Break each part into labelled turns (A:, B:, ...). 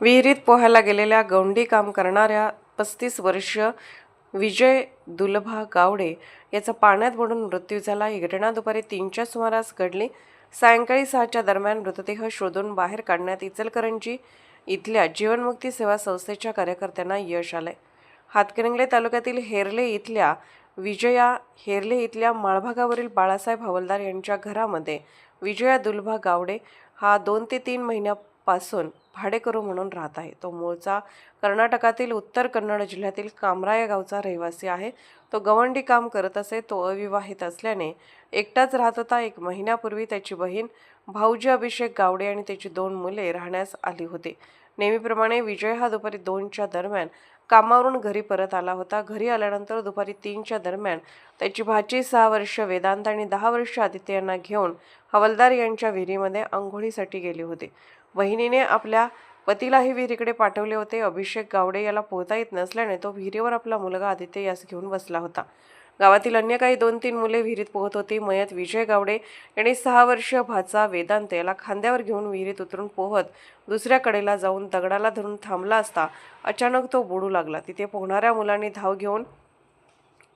A: विहिरीत पोहायला गेलेल्या गौंडी काम करणाऱ्या पस्तीस वर्ष विजय दुलभा गावडे याचा पाण्यात बुडून मृत्यू झाला. ही घटना दुपारी तीनच्या सुमारास घडली. सायंकाळी सहाच्या दरम्यान मृतदेह शोधून बाहेर काढण्यात इचलकरंजी इथल्या जीवनमुक्ती सेवा संस्थेच्या कार्यकर्त्यांना यश आलंय. हातकणंगले तालुक्यातील हेरले इथल्या विजया हेरले इथल्या माळभागावरील बाळासाहेब हवलदार यांच्या घरामध्ये विजया दुलभा गावडे हा दोन ते तीन महिन्या पासून भाडेकरू म्हणून राहत आहे. तो मूळचा कर्नाटकातील उत्तर कन्नड जिल्ह्यातील कामरा या गावचा रहिवासी आहे. तो गवंडी काम करत असे तो अविवाहित असल्याने एकटाच राहत होता. एक महिन्यापूर्वी त्याची बहीण भाऊजी अभिषेक गावडे आणि त्याची दोन मुले राहण्यास आली होती. नेहमीप्रमाणे विजय हा दुपारी दोनच्या दरम्यान कामावरून घरी परत आला होता. घरी आल्यानंतर दुपारी तीनच्या दरम्यान त्याची भाची सहा वर्ष वेदांत आणि दहा वर्ष आदित्य यांना घेऊन हवलदार यांच्या विहिरीमध्ये आंघोळीसाठी गेली होती. बहिणीने आपल्या पतीलाही विहिरीकडे पाठवले होते. अभिषेक गावडे याला पोहता येत नसल्याने तो विहिरीवर आपला मुलगा आदित्य यास घेऊन बसला होता. गावातील अन्य काही दोन तीन मुले विहिरीत पोहत होती. मयत विजय गावडे यांनी सहा वर्ष भाचा वेदांत याला खांद्यावर घेऊन विहिरीत उतरून पोहत दुसऱ्या कडेला जाऊन दगडाला धरून थांबला असता अचानक तो बुडू लागला. तिथे पोहणाऱ्या मुलांनी धाव घेऊन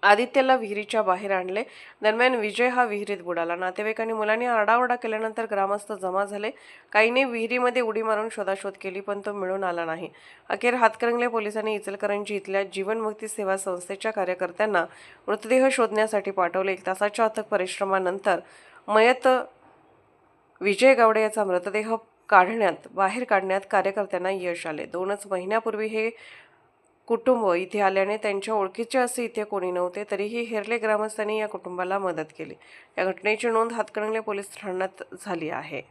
A: आदित्यला विहिरीच्या बाहेर आणले. दरम्यान विजय हा विहिरीत बुडाला. नातेवाईकांनी मुलांनी आरडाओरडा केल्यानंतर ग्रामस्थ जमा झाले. काहींनी विहिरीमध्ये उडी मारून शोधाशोध केली पण तो मिळून आला नाही. अखेर हातकरंगले पोलिसांनी इचलकरंजी इथल्या जीवनमुक्ती सेवा संस्थेच्या कार्यकर्त्यांना मृतदेह शोधण्यासाठी पाठवले. एक तासाच्या अथक परिश्रमानंतर मयत विजय गावडे याचा मृतदेह काढण्यात बाहेर काढण्यात कार्यकर्त्यांना यश आले. दोनच महिन्यापूर्वी हे कुटुंब इथे आल्याने त्यांच्या ओळखीचे असे इथे कोणी नव्हते तरीही हेरले ग्रामस्थांनी या कुटुंबाला मदत केली. या घटनेची नोंद हातकणंगले पोलीस ठाण्यात झाली आहे.